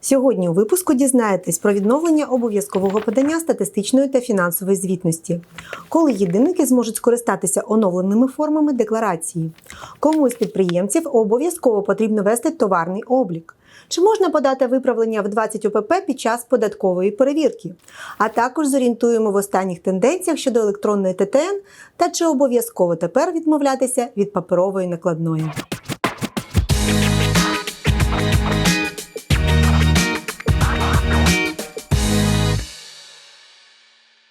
Сьогодні у випуску дізнаєтесь про відновлення обов'язкового подання статистичної та фінансової звітності, коли єдинники зможуть скористатися оновленими формами декларації, кому з підприємців обов'язково потрібно вести товарний облік. Чи можна подати виправлення в 20 ОПП під час податкової перевірки? А також зорієнтуємо в останніх тенденціях щодо електронної ТТН та чи обов'язково тепер відмовлятися від паперової накладної.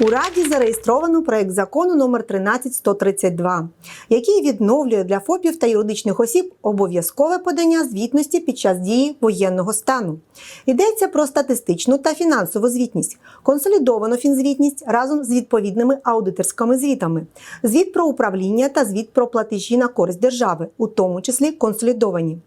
У Раді зареєстровано проект закону номер 13132, який відновлює для ФОПів та юридичних осіб обов'язкове подання звітності під час дії воєнного стану. Йдеться про статистичну та фінансову звітність, консолідовану фінзвітність разом з відповідними аудиторськими звітами, звіт про управління та звіт про платежі на користь держави, у тому числі консолідовані.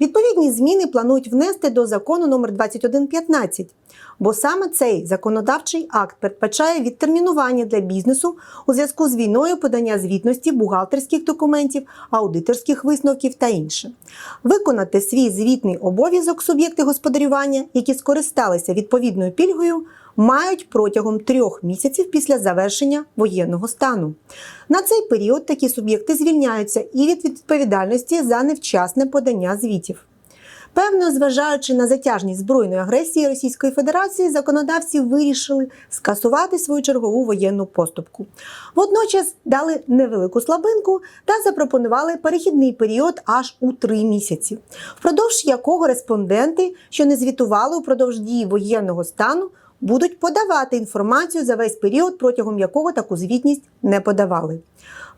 Відповідні зміни планують внести до закону номер 2115 бо саме цей законодавчий акт передбачає відтермінування для бізнесу у зв'язку з війною подання звітності, бухгалтерських документів, аудиторських висновків та інше. Виконати свій звітний обов'язок суб'єкти господарювання, які скористалися відповідною пільгою, мають протягом трьох місяців після завершення воєнного стану. На цей період такі суб'єкти звільняються і від відповідальності за невчасне подання звітів. Певно, зважаючи на затяжність збройної агресії Російської Федерації, законодавці вирішили скасувати свою чергову воєнну поступку. Водночас дали невелику слабинку та запропонували перехідний період аж у три місяці, впродовж якого респонденти, що не звітували упродовж дії воєнного стану, будуть подавати інформацію за весь період, протягом якого таку звітність не подавали.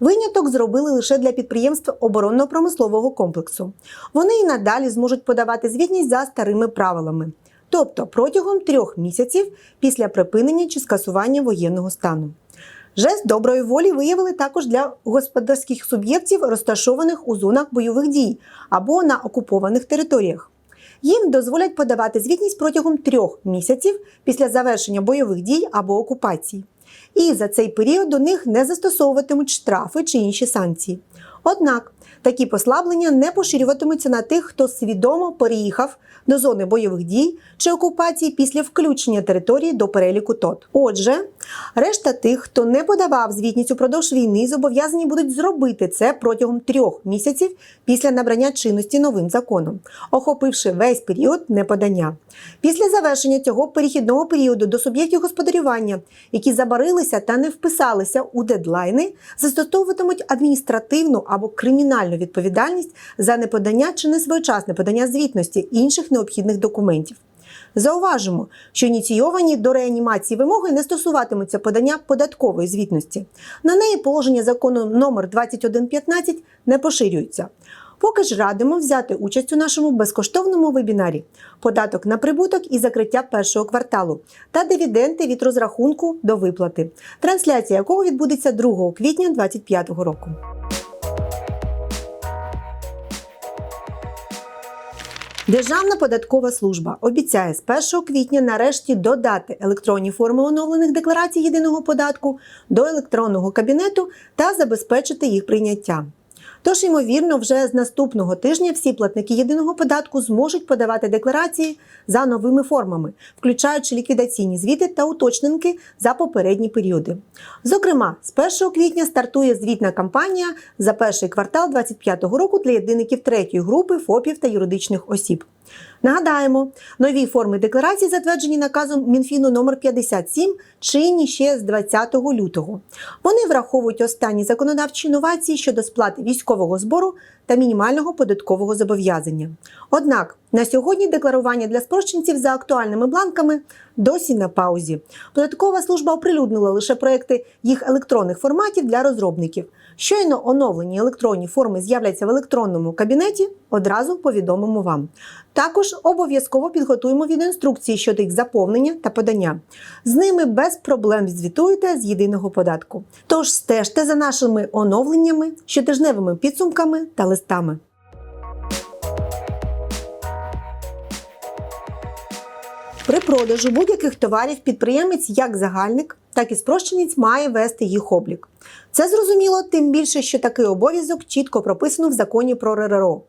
Виняток зробили лише для підприємств оборонно-промислового комплексу. Вони і надалі зможуть подавати звітність за старими правилами, тобто протягом трьох місяців після припинення чи скасування воєнного стану. Жест доброї волі виявили також для господарських суб'єктів, розташованих у зонах бойових дій або на окупованих територіях. Їм дозволять подавати звітність протягом трьох місяців після завершення бойових дій або окупації. І за цей період до них не застосовуватимуть штрафи чи інші санкції. Однак такі послаблення не поширюватимуться на тих, хто свідомо переїхав до зони бойових дій чи окупації після включення території до переліку ТОТ. Отже, решта тих, хто не подавав звітність упродовж війни, зобов'язані будуть зробити це протягом трьох місяців після набрання чинності новим законом, охопивши весь період неподання. Після завершення цього перехідного періоду до суб'єктів господарювання, які забарилися та не вписалися у дедлайни, застосовуватимуть адміністративну або кримінальну відповідальність за неподання чи несвоєчасне подання звітності інших необхідних документів. Зауважимо, що ініційовані до реанімації вимоги не стосуватимуться подання податкової звітності. На неї положення закону номер 2115 не поширюються. Поки ж радимо взяти участь у нашому безкоштовному вебінарі податок на прибуток і закриття першого кварталу та дивіденди від розрахунку до виплати, трансляція якого відбудеться 2 квітня 2025 року. Державна податкова служба обіцяє з 1 квітня нарешті додати електронні форми оновлених декларацій єдиного податку до електронного кабінету та забезпечити їх прийняття. Тож, ймовірно, вже з наступного тижня всі платники єдиного податку зможуть подавати декларації за новими формами, включаючи ліквідаційні звіти та уточненки за попередні періоди. Зокрема, з 1 квітня стартує звітна кампанія за перший квартал 2025 року для єдиників третьої групи ФОПів та юридичних осіб. Нагадаємо, нові форми декларації затверджені наказом Мінфіну номер 57 чинні ще з 20 лютого. Вони враховують останні законодавчі інновації щодо сплати військового збору та мінімального податкового зобов'язання. Однак на сьогодні декларування для спрощенців за актуальними бланками досі на паузі. Податкова служба оприлюднила лише проекти їх електронних форматів для розробників. Щойно оновлені електронні форми з'являться в електронному кабінеті, одразу повідомимо вам. Також обов'язково підготуємо відеоінструкції щодо їх заповнення та подання. З ними без проблем звітуєте з єдиного податку. Тож стежте за нашими оновленнями, щотижневими підсумками та листами. При продажу будь-яких товарів підприємець як загальник, так і спрощенець має вести їх облік. Це зрозуміло, тим більше, що такий обов'язок чітко прописано в законі про РРО.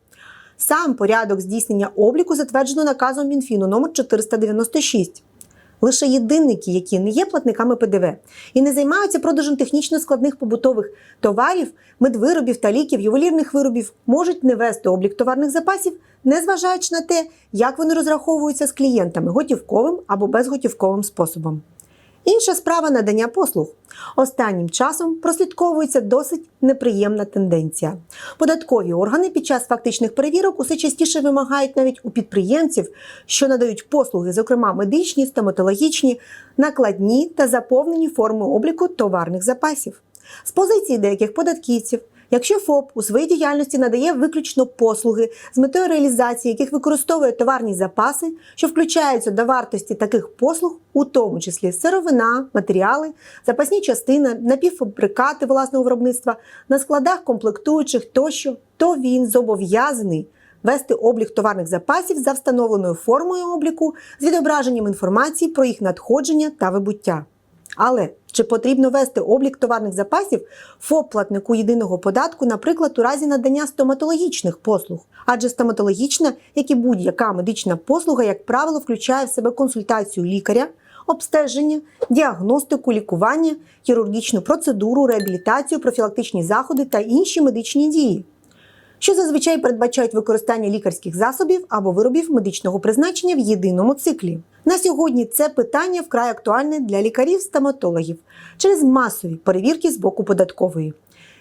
Сам порядок здійснення обліку затверджено наказом Мінфіну номер 496. Лише єдинники, які не є платниками ПДВ і не займаються продажем технічно складних побутових товарів, медвиробів та ліків, ювелірних виробів, можуть не вести облік товарних запасів, незважаючи на те, як вони розраховуються з клієнтами готівковим або безготівковим способом. Інша справа надання послуг. Останнім часом прослідковується досить неприємна тенденція. Податкові органи під час фактичних перевірок усе частіше вимагають навіть у підприємців, що надають послуги, зокрема медичні, стоматологічні, накладні та заповнені форми обліку товарних запасів. З позиції деяких податківців, якщо ФОП у своїй діяльності надає виключно послуги з метою реалізації, яких використовує товарні запаси, що включаються до вартості таких послуг, у тому числі сировина, матеріали, запасні частини, напівфабрикати власного виробництва, на складах комплектуючих тощо, то він зобов'язаний вести облік товарних запасів за встановленою формою обліку з відображенням інформації про їх надходження та вибуття. Але чи потрібно вести облік товарних запасів ФОП платнику єдиного податку, наприклад, у разі надання стоматологічних послуг? Адже стоматологічна, як і будь-яка медична послуга, як правило, включає в себе консультацію лікаря, обстеження, діагностику, лікування, хірургічну процедуру, реабілітацію, профілактичні заходи та інші медичні дії що зазвичай передбачають використання лікарських засобів або виробів медичного призначення в єдиному циклі. На сьогодні це питання вкрай актуальне для лікарів-стоматологів через масові перевірки з боку податкової.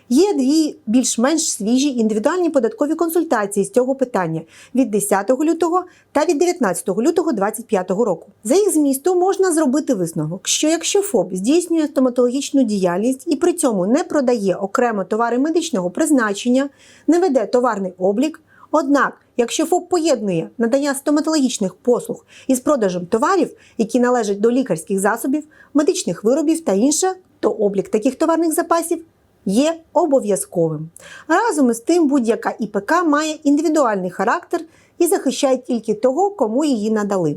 Є дві більш-менш свіжі індивідуальні податкові консультації з цього питання від 10 лютого та від 19 лютого 2025 року. За їх змісту можна зробити висновок, що якщо ФОП здійснює стоматологічну діяльність і при цьому не продає окремо товари медичного призначення, не веде товарний облік. Однак, якщо ФОП поєднує надання стоматологічних послуг із продажем товарів, які належать до лікарських засобів, медичних виробів та інше, то облік таких товарних запасів є обов'язковим. Разом із тим, будь-яка ІПК має індивідуальний характер і захищає тільки того, кому її надали.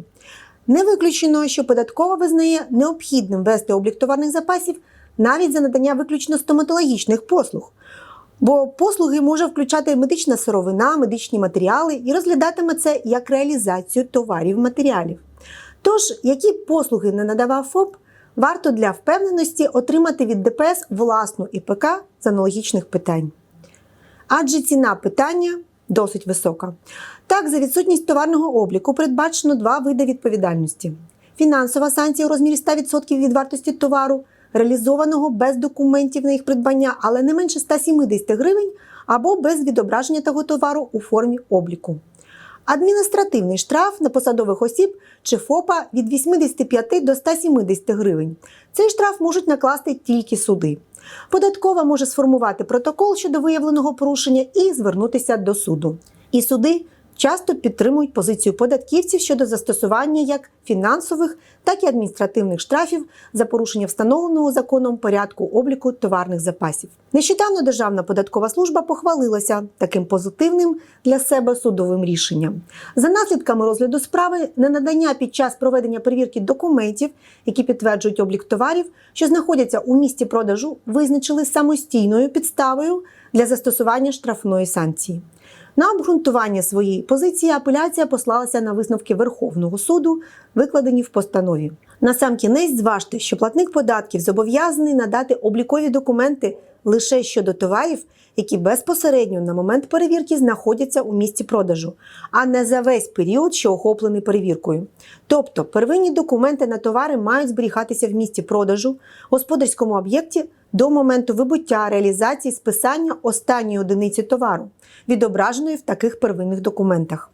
Не виключено, що податкова визнає необхідним вести облік товарних запасів навіть за надання виключно стоматологічних послуг. Бо послуги може включати медична сировина, медичні матеріали і розглядатиме це як реалізацію товарів матеріалів. Тож, які послуги не надавав ФОП, варто для впевненості отримати від ДПС власну ІПК з аналогічних питань. Адже ціна питання досить висока. Так, за відсутність товарного обліку передбачено два види відповідальності: фінансова санкція у розмірі 100% від вартості товару, реалізованого без документів на їх придбання, але не менше 170 гривень, або без відображення того товару у формі обліку. Адміністративний штраф на посадових осіб чи ФОПа від 85 до 170 гривень. Цей штраф можуть накласти тільки суди. Податкова може сформувати протокол щодо виявленого порушення і звернутися до суду. І суди часто підтримують позицію податківців щодо застосування як фінансових, так і адміністративних штрафів за порушення встановленого законом порядку обліку товарних запасів. Нещодавно Державна податкова служба похвалилася таким позитивним для себе судовим рішенням. За наслідками розгляду справи ненадання під час проведення перевірки документів, які підтверджують облік товарів, що знаходяться у місці продажу, визначили самостійною підставою для застосування штрафної санкції. На обґрунтування своєї позиції апеляція послалася на висновки Верховного суду, викладені в постанові. На сам кінець зважте, що платник податків зобов'язаний надати облікові документи лише щодо товарів, які безпосередньо на момент перевірки знаходяться у місці продажу, а не за весь період, що охоплений перевіркою. Тобто первинні документи на товари мають зберігатися в місці продажу, господарському об'єкті до моменту вибуття реалізації списання останньої одиниці товару, відображеної в таких первинних документах.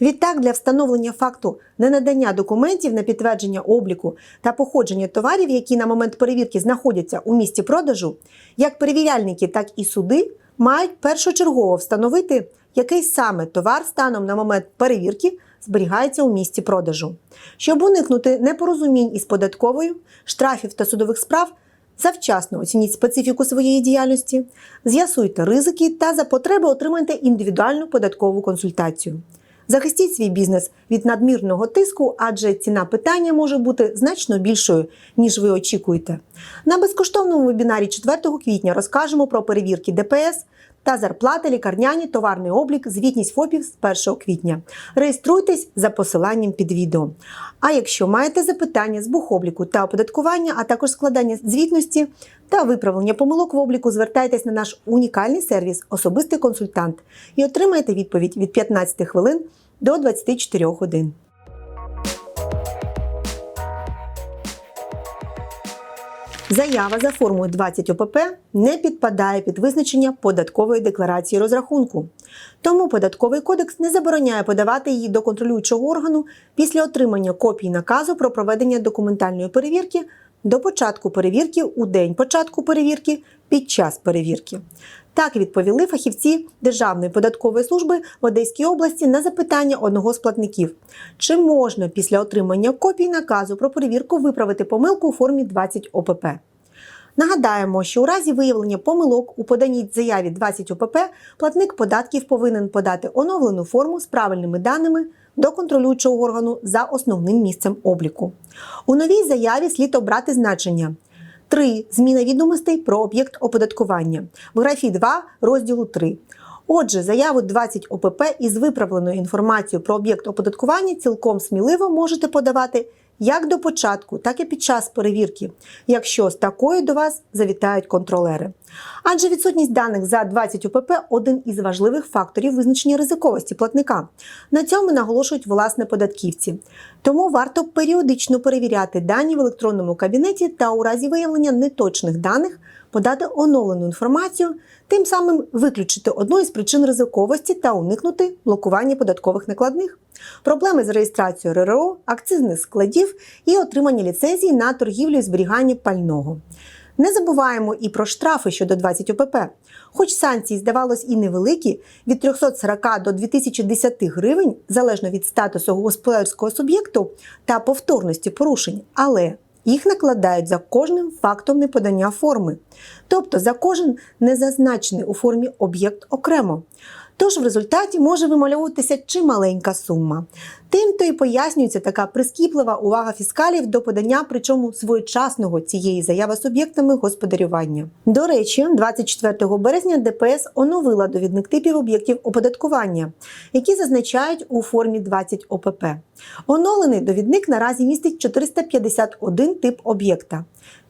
Відтак, для встановлення факту ненадання документів на підтвердження обліку та походження товарів, які на момент перевірки знаходяться у місці продажу, як перевіряльники, так і суди мають першочергово встановити, який саме товар станом на момент перевірки зберігається у місці продажу. Щоб уникнути непорозумінь із податковою, штрафів та судових справ. Завчасно оцініть специфіку своєї діяльності, з'ясуйте ризики та за потреби отримайте індивідуальну податкову консультацію. Захистіть свій бізнес від надмірного тиску, адже ціна питання може бути значно більшою, ніж ви очікуєте. На безкоштовному вебінарі 4 квітня розкажемо про перевірки ДПС та зарплати, лікарняні, товарний облік, звітність ФОПів з 1 квітня. Реєструйтесь за посиланням під відео. А якщо маєте запитання з бухобліку та оподаткування, а також складання звітності та виправлення помилок в обліку, звертайтесь на наш унікальний сервіс Особистий консультант і отримайте відповідь від 15 хвилин до 24 годин. Заява за формою 20 ОПП не підпадає під визначення податкової декларації розрахунку. Тому податковий кодекс не забороняє подавати її до контролюючого органу після отримання копії наказу про проведення документальної перевірки до початку перевірки у день початку перевірки під час перевірки. Так відповіли фахівці Державної податкової служби в Одеській області на запитання одного з платників: чи можна після отримання копії наказу про перевірку виправити помилку у формі 20 ОПП? Нагадаємо, що у разі виявлення помилок у поданій заяві 20 ОПП платник податків повинен подати оновлену форму з правильними даними до контролюючого органу за основним місцем обліку. У новій заяві слід обрати значення. 3. Зміна відомостей про об'єкт оподаткування в графі 2 розділу 3. Отже, заяву 20 ОПП із виправленою інформацією про об'єкт оподаткування цілком сміливо можете подавати як до початку, так і під час перевірки, якщо з такою до вас завітають контролери. Адже відсутність даних за 20 ОПП один із важливих факторів визначення ризиковості платника. На цьому наголошують власне податківці. Тому варто періодично перевіряти дані в електронному кабінеті та у разі виявлення неточних даних подати оновлену інформацію, тим самим виключити одну із причин ризиковості та уникнути блокування податкових накладних, проблеми з реєстрацією РРО, акцизних складів і отримання ліцензії на торгівлю і зберігання пального. Не забуваємо і про штрафи щодо 20 ОПП. Хоч санкції, здавалось, і невеликі, від 340 до 2010 гривень, залежно від статусу господарського суб'єкту та повторності порушень, але їх накладають за кожним фактом неподання форми, тобто за кожен незазначений у формі об'єкт окремо. Тож в результаті може вимальовуватися чималенька сума. Тим то і пояснюється така прискіплива увага фіскалів до подання, причому своєчасного цієї заяви суб'єктами господарювання. До речі, 24 березня ДПС оновила довідник типів об'єктів оподаткування, які зазначають у формі 20 ОПП. Оновлений довідник наразі містить 451 тип об'єкта.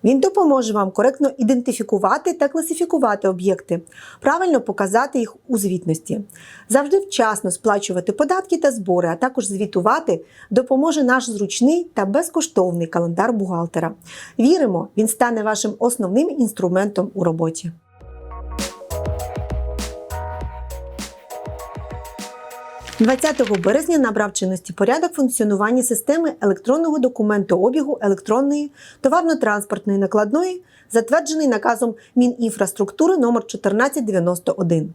Він допоможе вам коректно ідентифікувати та класифікувати об'єкти, правильно показати їх у звітності. Завжди вчасно сплачувати податки та збори, а також звітувати допоможе наш зручний та безкоштовний календар бухгалтера. Віримо, він стане вашим основним інструментом у роботі. – 20 березня набрав чинності порядок функціонування системи електронного документообігу електронної товарно-транспортної накладної, затверджений наказом Мінінфраструктури номер 1491.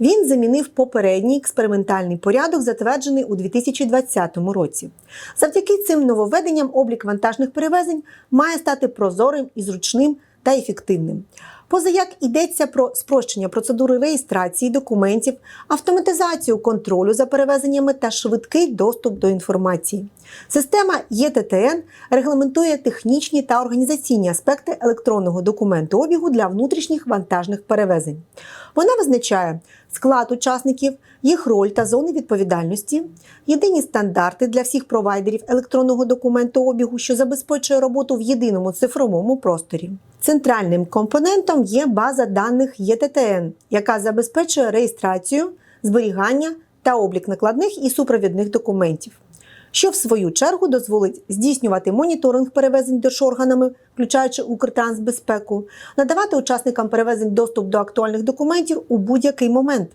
Він замінив попередній експериментальний порядок, затверджений у 2020 році. Завдяки цим нововведенням облік вантажних перевезень має стати прозорим і зручним та ефективним. Позаяк йдеться про спрощення процедури реєстрації документів, автоматизацію контролю за перевезеннями та швидкий доступ до інформації. Система ЄТТН регламентує технічні та організаційні аспекти електронного документообігу для внутрішніх вантажних перевезень. Вона визначає склад учасників, їх роль та зони відповідальності, єдині стандарти для всіх провайдерів електронного документообігу, що забезпечує роботу в єдиному цифровому просторі. Центральним компонентом є база даних ЄТТН, яка забезпечує реєстрацію, зберігання та облік накладних і супровідних документів, що в свою чергу дозволить здійснювати моніторинг перевезень держорганами, включаючи Укртрансбезпеку, надавати учасникам перевезень доступ до актуальних документів у будь-який момент,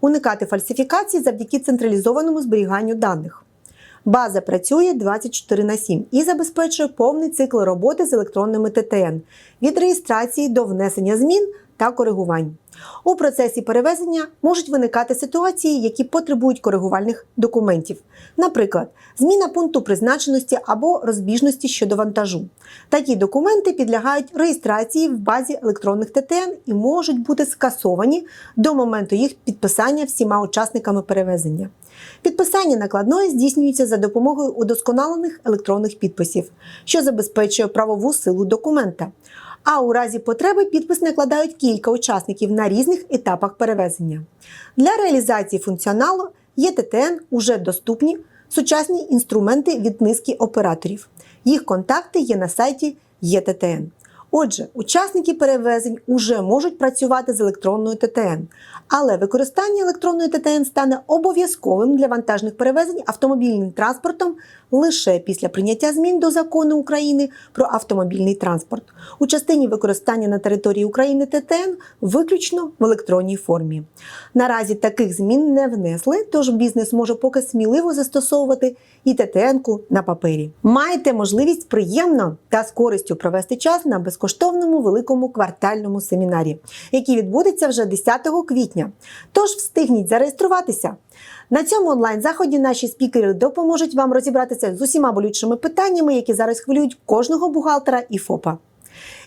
уникати фальсифікацій завдяки централізованому зберіганню даних. База працює 24 на 7 і забезпечує повний цикл роботи з електронними ТТН від реєстрації до внесення змін та коригувань. У процесі перевезення можуть виникати ситуації, які потребують коригувальних документів, наприклад, зміна пункту призначеності або розбіжності щодо вантажу. Такі документи підлягають реєстрації в базі електронних ТТН і можуть бути скасовані до моменту їх підписання всіма учасниками перевезення. Підписання накладної здійснюється за допомогою удосконалених електронних підписів, що забезпечує правову силу документа. А у разі потреби підпис накладають кілька учасників на різних етапах перевезення. Для реалізації функціоналу ЄТТН уже доступні сучасні інструменти від низки операторів. Їх контакти є на сайті ЄТТН. Отже, учасники перевезень уже можуть працювати з електронною ТТН, але використання електронної ТТН стане обов'язковим для вантажних перевезень автомобільним транспортом лише після прийняття змін до закону України про автомобільний транспорт у частині використання на території України ТТН виключно в електронній формі. Наразі таких змін не внесли, тож бізнес може поки сміливо застосовувати і ТТН-ку на папері. Маєте можливість приємно та з користю провести час на безкоштовному великому квартальному семінарі, який відбудеться вже 10 квітня. Тож встигніть зареєструватися. На цьому онлайн-заході наші спікери допоможуть вам розібратися з усіма болючими питаннями, які зараз хвилюють кожного бухгалтера і ФОПа.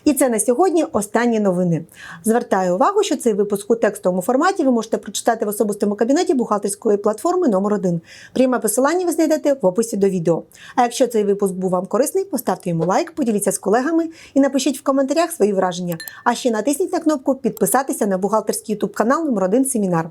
І це на сьогодні останні новини. Звертаю увагу, що цей випуск у текстовому форматі ви можете прочитати в особистому кабінеті бухгалтерської платформи номер 1 Пряме посилання ви знайдете в описі до відео. А якщо цей випуск був вам корисний, поставте йому лайк, поділіться з колегами і напишіть в коментарях свої враження. А ще натисніть на кнопку підписатися на бухгалтерський ютуб канал номер 1 Семінар.